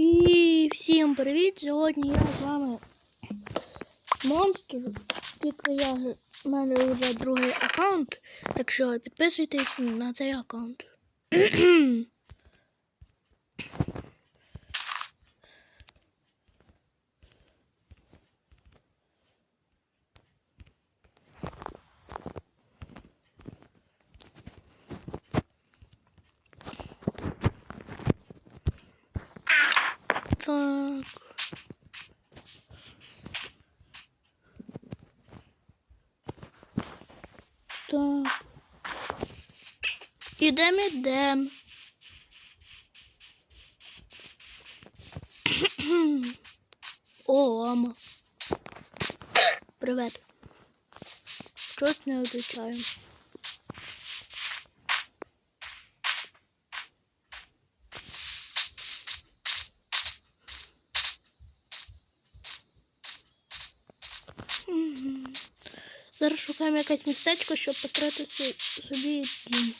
І всім привіт! Сьогодні я з вами монстр. Тільки я в мене вже другий аккаунт. Так що підписуйтесь на цей аккаунт. Так. Так. Ідем, ідем. О, мама. Привет. Щось не відвічаю. Зараз шукаємо якесь містечко, щоб построїти собі дім.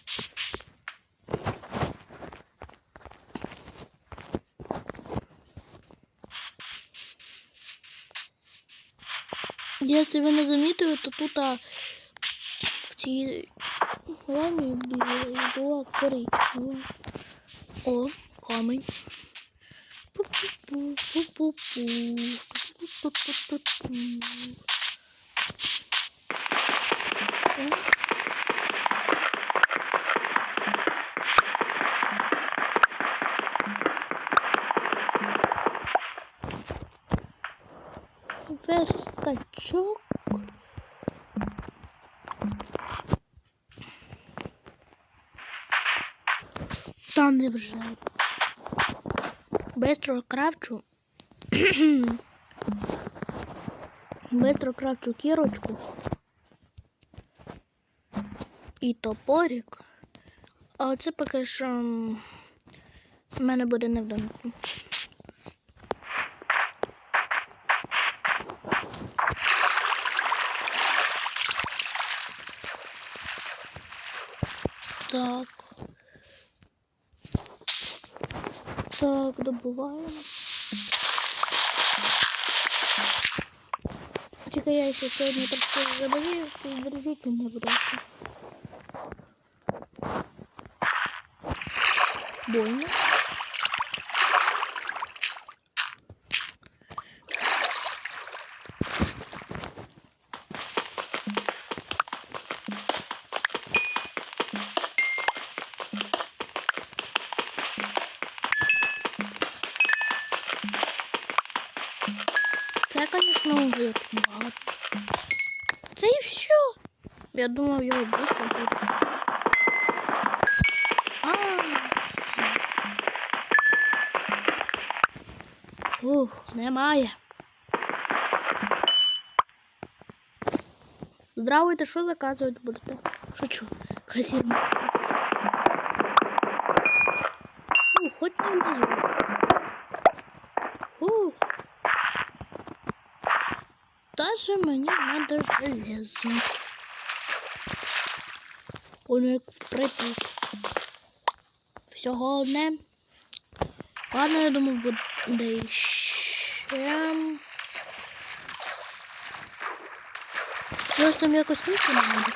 Якщо ви не замітили, то тут а, в цій рамі була коричнева. О, камень. Пу-пу-пу, пу-пу-пу, пу-пу-пу-пу-пу. Так. Верстачок. Та невже. Бистро кравчу. Бистро кравчу кірочку. І топорик. А оце поки що в мене буде не. Так. Так, добуваємо. Тільки я ще сьогодні трошки заболію, піддержіть мене, будь ласка. Больно. Це, звісно, угли тут багато. Це і все. Я думав, його більше буде. Ух, немає. Здравствуйте, що заказувати будете? Шучу. Хасір. Ух, хоч не влізу. Ух. Даже мені надо железо. Воно як впритул. Всього одне. Ладно, я думав, буде ще. Просто там якось нічого не буде.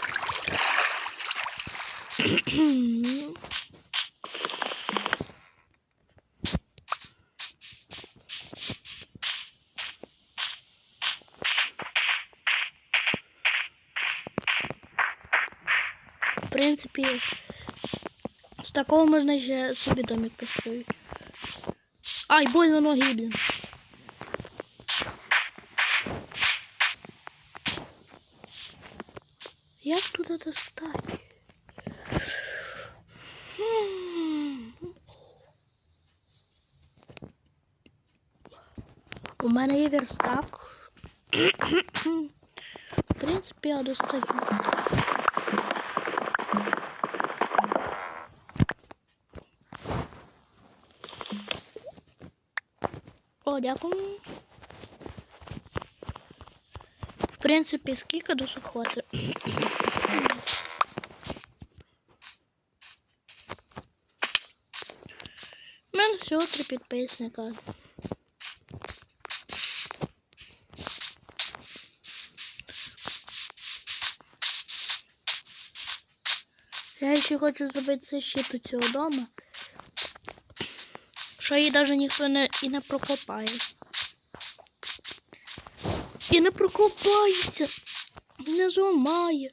В принципі, з такого можна ще собі домик построїти. Ай, больно ноги, блін. Як туди достати? Хм. У мене є верстак. В принципі, я достаю. О, дякую. В принципі, скільки досок хватить. мене всього три підписника. Я ще хочу зробити защиту цього дома. Що її навіть ніхто не, і не прокопає. І не прокопається, не зламає.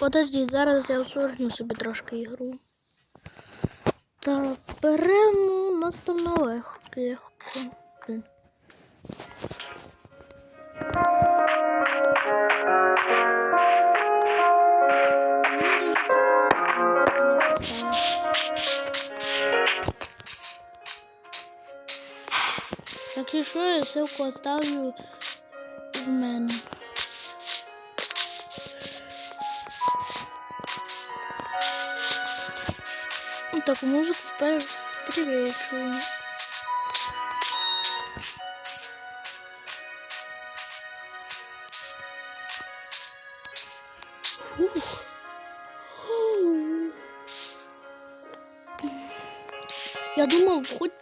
Подожди, зараз я усложню собі трошки ігру. Так, беремо там на легко. легко. І що я ссылку оставлю в мене. Ну, Так, музыку тепер привечу. Фух. Я думав, хоч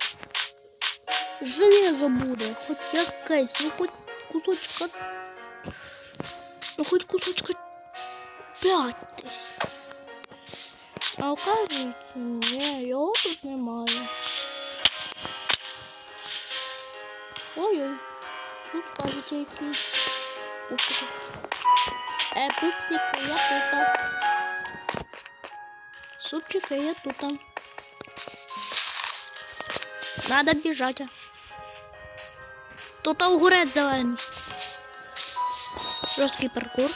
железо буде, хоч якесь, ну хоч кусочка. Ну хоч кусочка п'ять. А оказується, ні, його тут немає. Ой-ой, тут кажуть якийсь пупсик. Е, пупсик, я тут. Супчик, я тут. Надо бежать. Тут огурець зелений. Жорсткий паркур.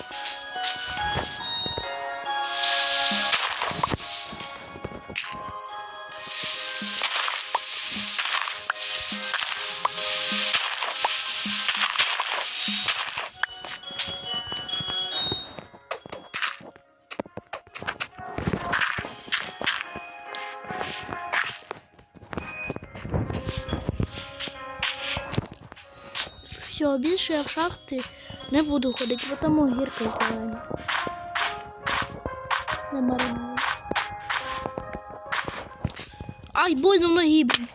Більше я в шахти не буду ходити, бо там огірки зелені. Не мариную. Ай, больно ноги, блін.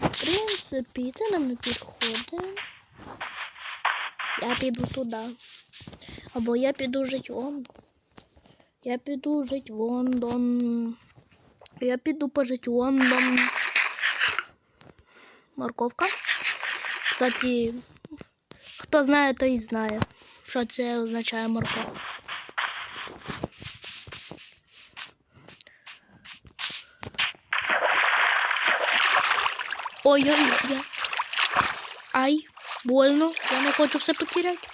В принципі, це нам не підходить. Я піду туди. Або я піду жить в Лондон. Я піду жить в Лондон. Я піду пожити в Лондон. Морковка. Кстати, хто знає, той знає, що це означає морковка. Ой-ой-ой. Ай, больно. Я не хочу все потеряти.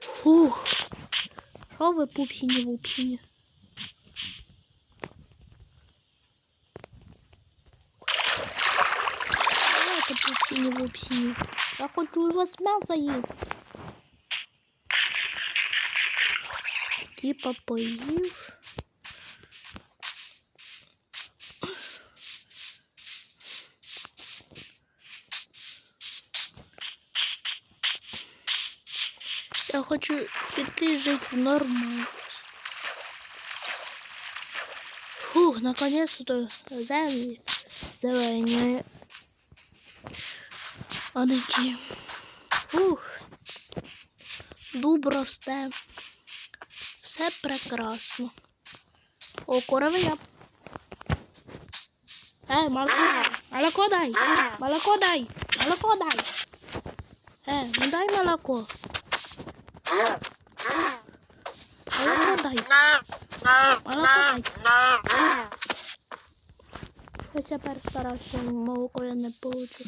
Фух. Що ви пупсіні Давайте пупсіні. Я хочу у вас м'ясо їсти. Типа поїв. Я хочу піти жити в норму. Фух, наконец-то землі зелені. Ті. Фух. Дуб росте. Все прекрасно. О, коров'я. Ей, молоко дай. Молоко дай. Молоко дай. Молоко дай. Е, ну дай молоко. Молоко дай. Молоко дай. Щось я перестарався, молоко я не получу.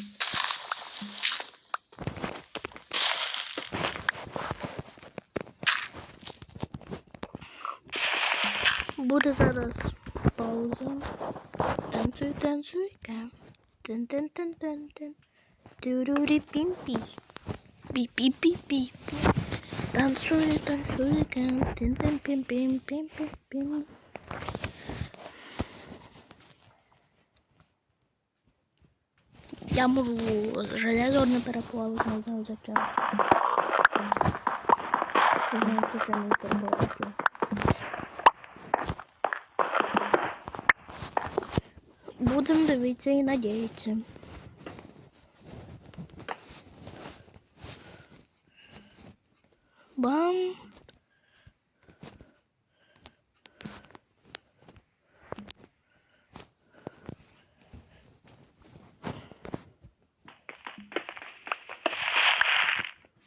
Буде зараз пауза. Танцюй, танцюй, ка. Тин тин тин тин тин. Турурі пім пі. Пі пі пі пі. Танцюй, танцюй, ка. Тин тин пім пім пім пім пім. Я можу железо не переплавити, не знаю зачем. Не знаю, зачем не переплавити. Будемо дивитися і надіятися. Бам!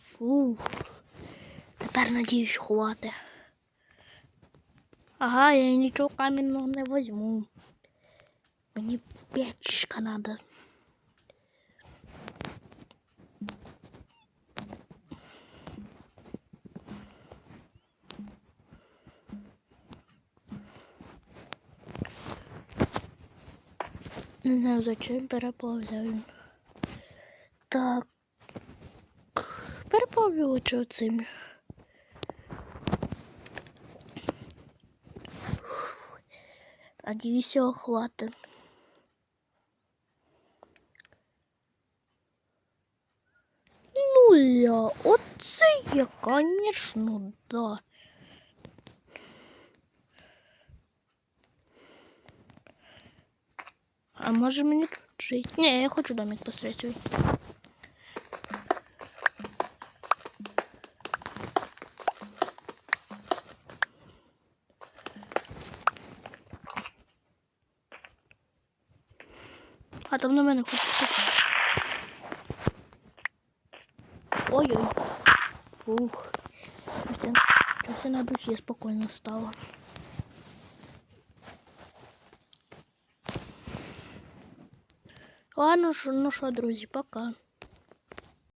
Фу. Тепер надіюсь ховати. Ага, я нічого камінного не возьму. Мені печка надо. Не знаю, зачем переплавляю. Так. Переплавлю лучше оцим. Надіюсь, його хватить. Ну я, оце я, конечно, да. А може мені тут жити? Ні, я хочу домик построить свій. А там на мене хочуть. Ой-ой. Фух. Все на душі спокійно стало. Ладно, що- ну що, друзі, пока.